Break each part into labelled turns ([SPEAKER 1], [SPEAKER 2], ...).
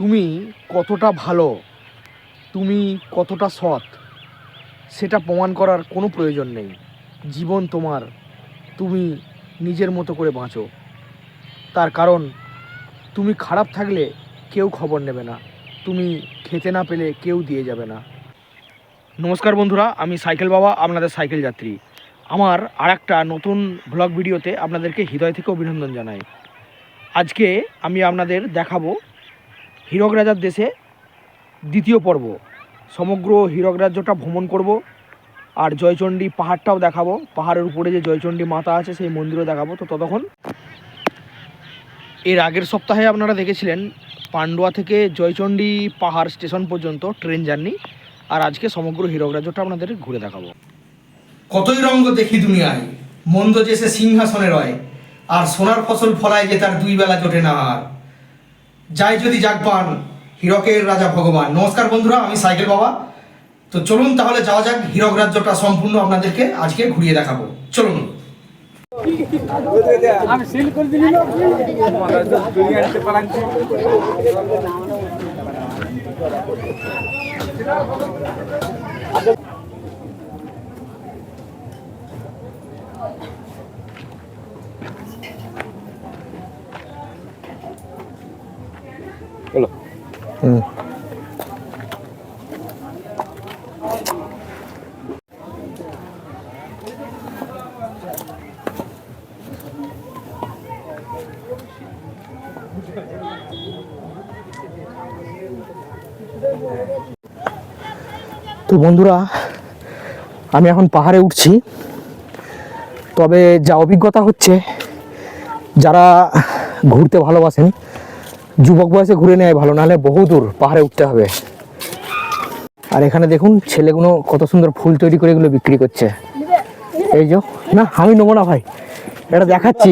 [SPEAKER 1] তুমি কতটা ভালো, তুমি কতটা সৎ, সেটা প্রমাণ করার কোনো প্রয়োজন নেই। জীবন তোমার, তুমি নিজের মতো করে বাঁচো। তার কারণ, তুমি খারাপ থাকলে কেউ খবর নেবে না। তুমি খেতে না পেলে কেউ দিয়ে যাবে না। নমস্কার বন্ধুরা, আমি সাইকেল বাবা, আপনাদের সাইকেল যাত্রী। আমার আর একটা নতুন ব্লগ ভিডিওতে আপনাদেরকে হৃদয় থেকে অভিনন্দন জানাই। আজকে আমি আপনাদের দেখাবো হীরক রাজার দেশে দ্বিতীয় পর্ব। সমগ্র হীরক রাজ্যটা ভ্রমণ করব আর জয়চণ্ডী পাহাড়টাও দেখাবো। পাহাড়ের উপরে যে জয়চণ্ডী মাতা আছে, সেই মন্দিরও দেখাবো। তো ততক্ষণ এর আগের সপ্তাহে আপনারা দেখেছিলেন পান্ডুয়া থেকে জয়চণ্ডী পাহাড় স্টেশন পর্যন্ত ট্রেন জার্নি। আর আজকে সমগ্র হীরক রাজ্যটা আপনাদের ঘুরে দেখাবো। কতই রঙ্গ দেখি দুনিয়ায়, মন্দ যে সে সিংহাসনে রয়, আর সোনার ফসল ফলায় যে তার দুই বেলা জোটে না আর যাই যদি যাক পান হীরকের রাজা ভগবান। নমস্কার বন্ধুরা, আমি সাইকেল বাবা। তো চলুন তাহলে যাওয়া যাক, হীরক রাজ্যটা সম্পূর্ণ আপনাদেরকে আজকে ঘুরিয়ে দেখাবো। চলুন।
[SPEAKER 2] আনতে পারাচ্ছি
[SPEAKER 1] তো বন্ধুরা, আমি এখন পাহাড়ে উঠছি। তবে যা অভিজ্ঞতা হচ্ছে, যারা ঘুরতে ভালোবাসেন যুবক বয়সে ঘুরে নেয় ভালো, নাহলে বহু দূর, পাহাড়ে উঠতে হবে। আর এখানে দেখুন, ছেলেগুলো কত সুন্দর ফুল তৈরি করে এগুলো বিক্রি করছে। এই যে, না, আমি নেব না ভাই, এটা দেখাচ্ছি।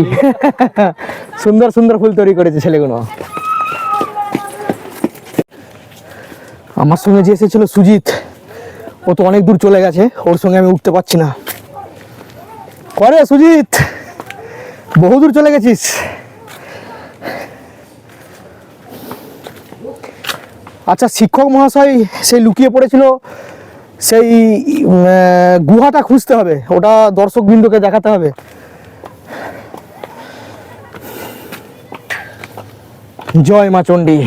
[SPEAKER 1] সুন্দর সুন্দর ফুল তৈরি করেছে ছেলেগুলো। আমার সঙ্গে যে এসেছিল সুজিত, ও তো অনেক দূর চলে গেছে, ওর সঙ্গে আমি উঠতে পারছি না। করে সুজিত, বহু দূর চলে গেছিস। আচ্ছা শিক্ষক মহাশয় সেই লুকিয়ে পড়েছিল, সেই গুহাটা খুঁজতে হবে, ওটা দর্শক বিন্দুকে দেখাতে হবে। জয় মা চণ্ডী।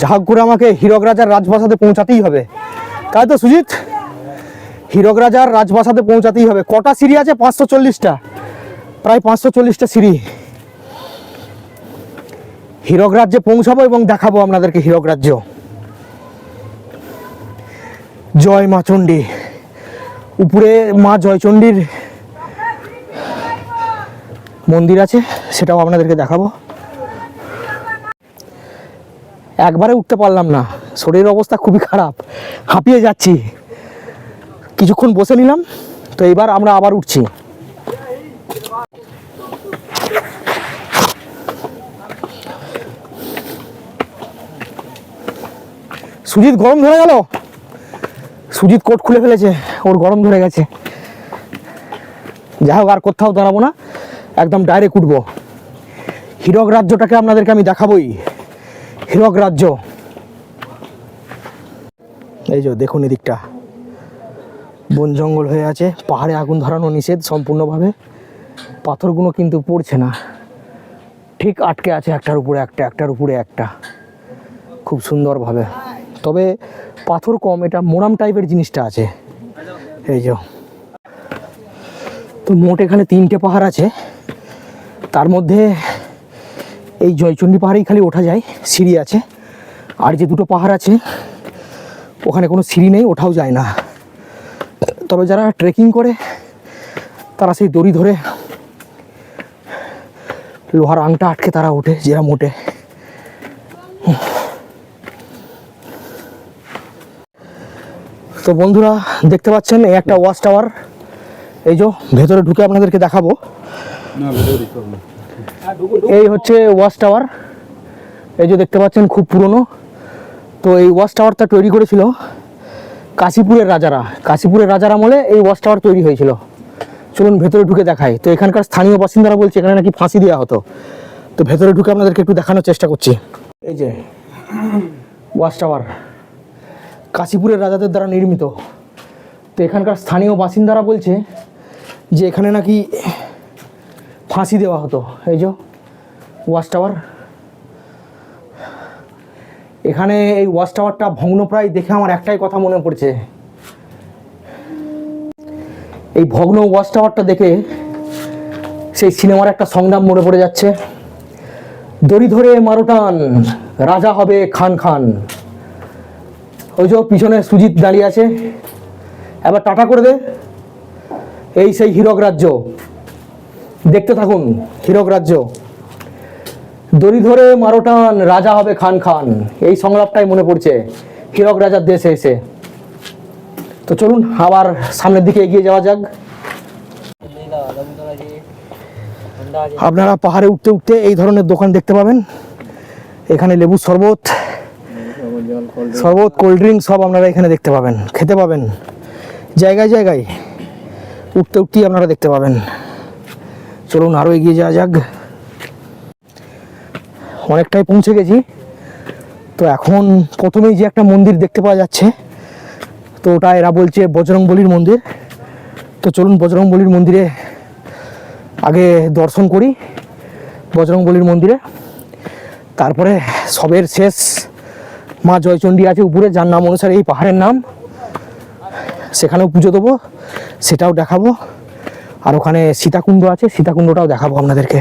[SPEAKER 1] যা করে আমাকে হীরক রাজার রাজপ্রাসাদে পৌঁছাতেই হবে। তাই তো, সুজিত? হীরক রাজার রাজপ্রাসাদে পৌঁছাতেই হবে। কটা সিঁড়ি আছে? পাঁচশো চল্লিশটা। প্রায় পাঁচশো চল্লিশটা সিঁড়ি। হীরক রাজ্যে পৌঁছাবো এবং দেখাবো আপনাদেরকে হীরক রাজ্য। জয় মা চণ্ডী। উপরে মা জয়চণ্ডীর মন্দির আছে, সেটাও আপনাদেরকে দেখাবো। একবারে উঠতে পারলাম না, শরীরের অবস্থা খুবই খারাপ, হাঁপিয়ে যাচ্ছি। কিছুক্ষণ বসে নিলাম, তো এবার আমরা আবার উঠছি। সুজিত গরম ধরে গেল? সুজিত কোট খুলে ফেলেছে, ওর গরম ধরে গেছে। যাই হোক, আর কোথাও দাঁড়াবো না, একদম ডাইরেক্ট উঠবো। হীরক রাজ্যটাকে আপনাদেরকে আমি দেখাবোই। হীরক রাজ্য। এই যে, দেখুন এদিকটা। বন জঙ্গল হয়ে আছে, পাহাড়ে আগুন ধরানো নিষেধ সম্পূর্ণভাবে। পাথরগুলো কিন্তু পড়ছে না। ঠিক আটকে আছে একটার উপরে একটা, একটার উপরে একটা। খুব সুন্দরভাবে। তবে পাথর কম, এটা মোরাম টাইপের জিনিসটা আছে। এই যে। তো মোট এখানে তিনটে পাহাড় আছে। তার মধ্যে এই জয়চণ্ডী পাহাড়েই খালি ওঠা যায়, সিঁড়ি আছে। আর যে দুটো পাহাড় আছে, ওখানে কোনো সিঁড়ি নেই, ওঠাও যায় না। তবে যারা ট্রেকিং করে, তারা সেই দড়ি ধরে লোহার আংটা আটকে তারা ওঠে যেরকম ওঠে তো বন্ধুরা দেখতে পাচ্ছেন এই একটা ওয়াচ টাওয়ার। এই যে ভেতরে ঢুকে আপনাদেরকে দেখাবো। এই হচ্ছে ওয়াচ টাওয়ার। এই যে দেখতে পাচ্ছেন খুব পুরনো। তো এই ওয়াচ টাওয়ারটা তৈরি করেছিল কাশীপুরের রাজারা। কাশীপুরের রাজার আমলে এই ওয়াচ টাওয়ার তৈরি হয়েছিল। চলুন ভেতরে ঢুকে দেখায় তো এখানকার স্থানীয় বাসিন্দারা বলছে এখানে নাকি ফাঁসি দেওয়া হতো। তো ভেতরে ঢুকে আপনাদেরকে একটু দেখানোর চেষ্টা করছি। এই যে ওয়াচ টাওয়ার। কাশীপুরের রাজাদের দ্বারা নির্মিত। তো এখানকার স্থানীয় বাসিন্দারা বলছে যে এখানে নাকি ফাঁসি দেওয়া হতো। এই যে ওয়াচ টাওয়ার। এখানে এই ওয়াচ টাওয়ারটা ভগ্নপ্রায় দেখে আমার একটাই কথা মনে পড়ছে। এই ভগ্ন ওয়াচ টাওয়ারটা দেখে সেই সিনেমার একটা সংগ্রাম মনে পড়ে যাচ্ছে। দড়ি ধরে মারুটান, রাজা হবে খান খান। ওই যে পিছনে সুজিত দাঁড়িয়ে আছে। এবার টাটা করে দে। এই সেই হীরক রাজ্য। দেখতে থাকুন, হীরক রাজ্য। দড়ি ধরে মারোটান রাজা হবে খান খান। এই সংলাপটাই মনে পড়ছে। হীরক রাজার দেশে এসে। তো চলুন, আবার সামনের দিকে এগিয়ে যাওয়া যাক। আপনারা পাহাড়ে উঠতে উঠতে এই ধরনের দোকান দেখতে পাবেন। এখানে লেবু শরবত। শরবত কোল্ড ড্রিঙ্ক সব আপনারা এখানে দেখতে পাবেন। খেতে পাবেন। জায়গায় জায়গায়। উঠতে উঠতেই আপনারা দেখতে পাবেন। চলুন আরও এগিয়ে যাওয়া যাক। অনেকটাই পৌঁছে গেছি। তো এখন প্রথমেই যে একটা মন্দির দেখতে পাওয়া যাচ্ছে, তো ওটা এরা বলছে বজরংবলির মন্দির। তো চলুন বজরংবলির মন্দিরে আগে দর্শন করি। বজরংবলির মন্দিরে। তারপরে সবের শেষ মা জয়চণ্ডী আছে উপরে, যার নাম অনুসারে এই পাহাড়ের নাম। সেখানেও পুজো দেবো, সেটাও দেখাবো। আর ওখানে সীতাকুণ্ড আছে, সীতাকুণ্ডটাও দেখাবো আপনাদেরকে।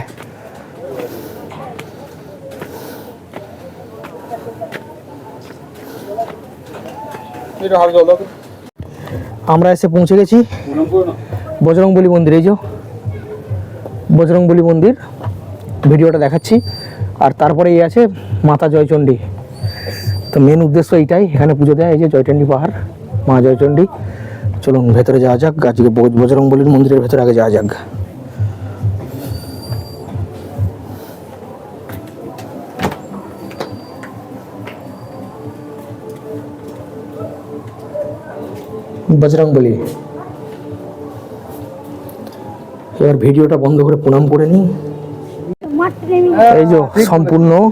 [SPEAKER 1] আমরা এসে পৌঁছে গেছি। বজরংবলী মন্দির, এই যে। বজরংবলী মন্দির, ভিডিওটা দেখাচ্ছি। আর তারপরে এই আছে মাতা জয়চণ্ডী তো মেন উদ্দেশ্য এইটাই। এখানে পুজো দেয়, এই যে জয়চণ্ডী পাহাড়, মা জয়চণ্ডী। চলুন, ভেতরে যাওয়া যাক। আজকে ব- বজরংবলীর মন্দিরের ভেতরে আগে যাওয়া যাক। বজরংবলী এবার ভিডিওটা বন্ধ করে প্রণাম করে নিই। এই যে, সম্পূর্ণ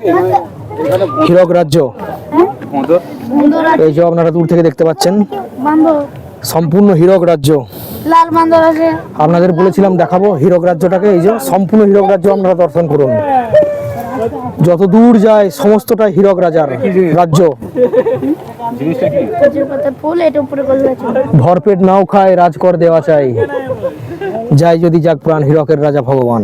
[SPEAKER 1] হীরক রাজ্য। এই যে আপনারা দূর থেকে দেখতে পাচ্ছেন সম্পূর্ণ হীরক রাজ্য।
[SPEAKER 3] লাল বান্দর আছে।
[SPEAKER 1] আপনাদের বলেছিলাম দেখাবো হীরক রাজ্যটাকে এই যে সম্পূর্ণ হীরক রাজ্য আপনারা দর্শন করুন। যত দূর যায় সমস্তটা হীরক রাজার রাজ্য। ভরপেট নাও খায় রাজকর দেওয়া চাই। যাই যদি যাক প্রাণ হীরকের রাজা ভগবান।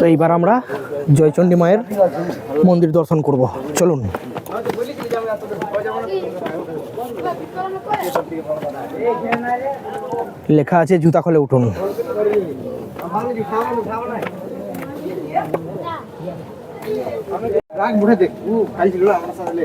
[SPEAKER 2] তো
[SPEAKER 1] এইবার আমরা জয়চন্ডী মায়ের মন্দির দর্শন করব। চলুন। লেখা আছে জুতা খোলে উঠুন। রাগ দেখ ও খাইছিল আমার সাথে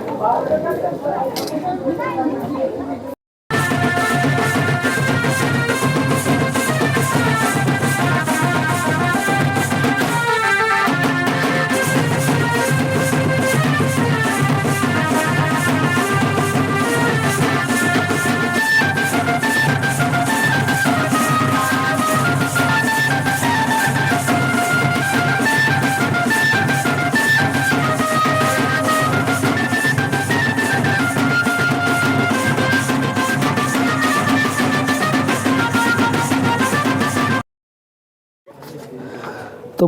[SPEAKER 1] ごめんなさい。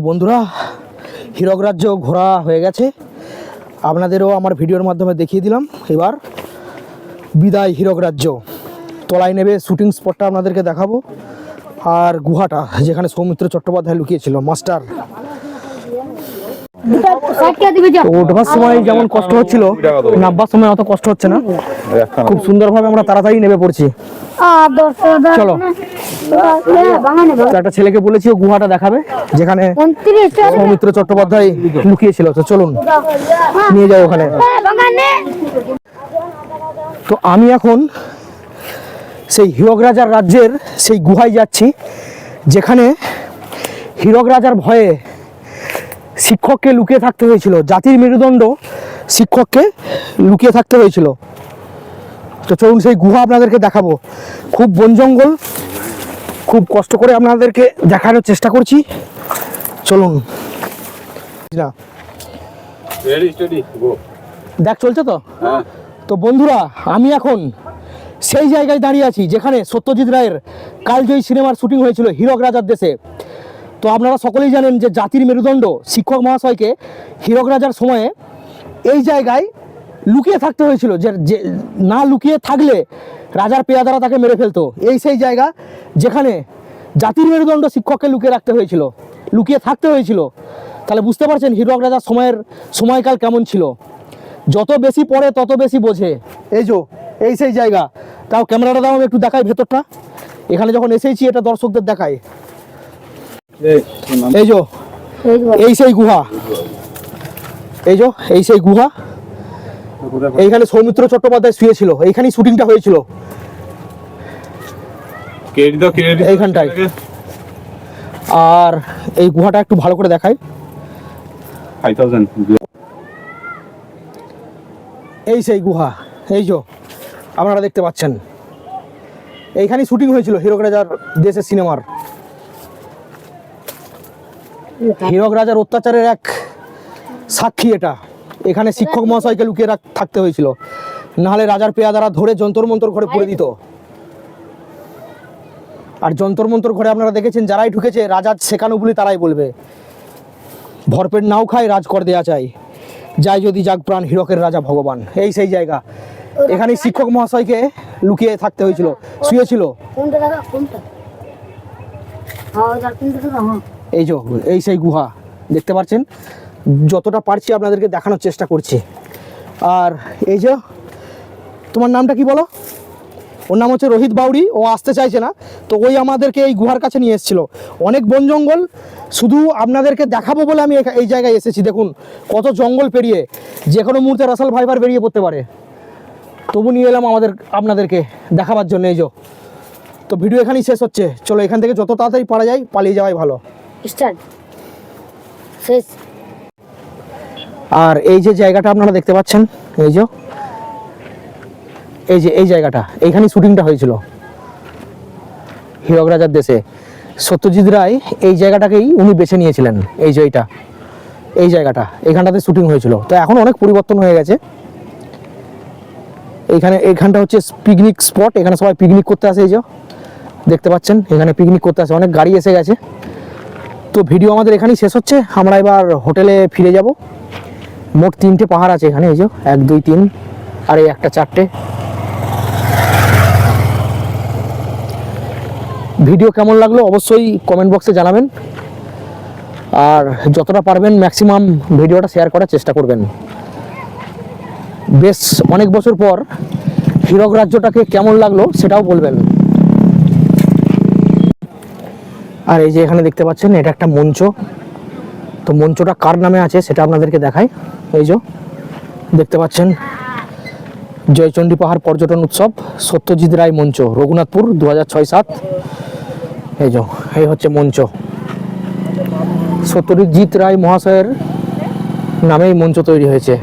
[SPEAKER 1] বন্ধুরা, হিরক রাজ্য ঘোরা হয়ে গেছে। আপনাদেরও আমার ভিডিওর মাধ্যমে দেখিয়ে দিলাম। এবার বিদায় হিরক রাজ্য। তলায় নেবে শুটিং স্পটটা আপনাদেরকে দেখাবো। আর গুহাটা, যেখানে সৌমিত্র চট্টোপাধ্যায় লুকিয়েছিল, মাস্টার। ওঠবার সময় যেমন কষ্ট হচ্ছিল নামবার সময় অত কষ্ট হচ্ছে না। খুব সুন্দরভাবে আমরা তাড়াতাড়ি নেমে পড়ছি। চলো। একটা ছেলেকে বলেছি ও গুহাটা দেখাবে যেখানে সৌমিত্র চট্টোপাধ্যায় লুকিয়েছিল। তো চলুন নিয়ে যাও ওখানে। তো আমি এখন সেই হীরক রাজার রাজ্যের সেই গুহায় যাচ্ছি যেখানে হীরক রাজার ভয়ে শিক্ষককে লুকিয়ে থাকতে হয়েছিল। জাতির মেরুদণ্ড শিক্ষককে লুকিয়ে থাকতে হয়েছিল। তো চলুন সেই গুহা আপনাদেরকে দেখাবো। খুব বন জঙ্গল খুব কষ্ট করে আপনাদেরকে দেখানোর চেষ্টা করছি। চলুন। না। দেখ চলছে তো?
[SPEAKER 2] হ্যাঁ।
[SPEAKER 1] তো বন্ধুরা আমি এখন সেই জায়গায় দাঁড়িয়ে আছি যেখানে সত্যজিৎ রায়ের কালজয়ী সিনেমার শুটিং হয়েছিল হীরক রাজার দেশে। তো আপনারা সকলেই জানেন যে জাতির মেরুদণ্ড শিক্ষক মহাশয়কে হীরক রাজার সময়ে এই জায়গায় লুকিয়ে থাকতে হয়েছিল যে যে, না লুকিয়ে থাকলে রাজার পেয়াদারা তাকে মেরে ফেলতো। এই সেই জায়গা যেখানে জাতির মেরুদণ্ড শিক্ষককে লুকিয়ে রাখতে হয়েছিল, লুকিয়ে থাকতে হয়েছিল। তাহলে বুঝতে পারছেন হীরক রাজার সময়ের সময়কাল কেমন ছিল। যত বেশি পড়ে তত বেশি বোঝে। এই যো, এই সেই জায়গা। তাও ক্যামেরাটা দাও একটু দেখাই ভেতরটা। এখানে যখন এসেছি, এটা দর্শকদের দেখাই।
[SPEAKER 2] এই
[SPEAKER 1] যো
[SPEAKER 3] এই
[SPEAKER 1] সেই গুহা। এই যো এই সেই গুহা। এইখানে সৌমিত্র চট্টোপাধ্যায় শুয়েছিল। এইখানেই শুটিংটা হয়েছিল। এইখানটায়। আর এই গুহাটা একটু ভালো করে দেখাই।
[SPEAKER 2] ফাইভ থাউজেন্ড
[SPEAKER 1] এই সেই গুহা। এই যো আপনারা দেখতে পাচ্ছেন। এইখানেই শুটিং হয়েছিল হিরক রাজার দেশের সিনেমার। হীরক রাজার অত্যাচারের এক সাক্ষী এটা। এখানে শিক্ষক মহাশয়কে লুকিয়ে রাখ থাকতে হয়েছিল। নাহলে রাজার পেয়াদারা ধরে যন্তর মন্তর ঘরে পড়ে দিত। আর যন্তর মন্তর ঘরে আপনারা দেখেছেন, যারাই ঢুকেছে রাজার শেখানো বলে তারাই বলবে। ভরপেট নাও খায়, রাজকর দেয়া চাই। যাই যদি যাক প্রাণ, হীরকের রাজা ভগবান। এই সেই জায়গা। এখানে শিক্ষক মহাশয়কে লুকিয়ে থাকতে হয়েছিল। শুয়েছিল।
[SPEAKER 3] কোনটা কোনটা?
[SPEAKER 1] এই যে, এই সেই গুহা, দেখতে পাচ্ছেন? যতটা পারছি আপনাদেরকে দেখানোর চেষ্টা করছি। আর এই যে, তোমার নামটা কি বলো? ওর নাম হচ্ছে রোহিত বাউরি ও আসতে চাইছে না। তো ওই আমাদেরকে এই গুহার কাছে নিয়ে এসেছিল। অনেক বন জঙ্গল, শুধু আপনাদেরকে দেখাবো বলে আমি এই জায়গায় এসেছি। দেখুন, কত জঙ্গল পেরিয়ে, যে কোনো মুহূর্তে রাসাল ভাইবার বেরিয়ে পড়তে পারে। তবু নিয়ে এলাম আমাদের, আপনাদেরকে দেখাবার জন্য এই যে। তো ভিডিও এখানেই শেষ হচ্ছে। চলো, এখান থেকে যত তাড়াতাড়ি পারা যায়, পালিয়ে যাওয়াই ভালো।
[SPEAKER 3] শেষ
[SPEAKER 1] আর এই যে জায়গাটা আপনারা দেখতে পাচ্ছেন, এই যে এই যে, এই জায়গাটা, এইখানেই শুটিংটা হয়েছিল। হীরক রাজার দেশে। সত্যজিৎ রায় এই জায়গাটাকেই উনি বেছে নিয়েছিলেন, এই যে এইটা, এই জায়গাটা, এইখানটাতে শুটিং হয়েছিল। তো এখন অনেক পরিবর্তন হয়ে গেছে। এইখানে, এইখানটা হচ্ছে পিকনিক স্পট এখানে সবাই পিকনিক করতে আসে, এই যে, দেখতে পাচ্ছেন, এখানে পিকনিক করতে আসে, অনেক গাড়ি এসে গেছে। তো ভিডিও আমাদের এখানেই শেষ হচ্ছে। আমরা এবার হোটেলে ফিরে যাব। মোট তিনটে পাহাড় আছে এখানে, এই যে এক, দুই, তিন, আর এই একটা চারটে। ভিডিও কেমন লাগল অবশ্যই কমেন্ট বক্সে জানাবেন। আর যতটা পারবেন ম্যাক্সিমাম ভিডিওটা শেয়ার করার চেষ্টা করবেন। বেশ, অনেক বছর পর হীরক রাজ্যটাকে কেমন লাগল সেটাও বলবেন। আর এই যে এখানে দেখতে পাচ্ছেন, এটা একটা মঞ্চ। তো মঞ্চটা কার নামে আছে সেটা আপনাদেরকে দেখাই। এই যে দেখতে পাচ্ছেন, জয়চণ্ডী পাহাড় পর্যটন উৎসব, সত্যজিৎ রায় মঞ্চ, রঘুনাথপুর দু হাজার ছয় সাত। এই যে, এই হচ্ছে মঞ্চ। সত্যজিৎ রায় মহাশয়ের নামেই মঞ্চ তৈরি হয়েছে।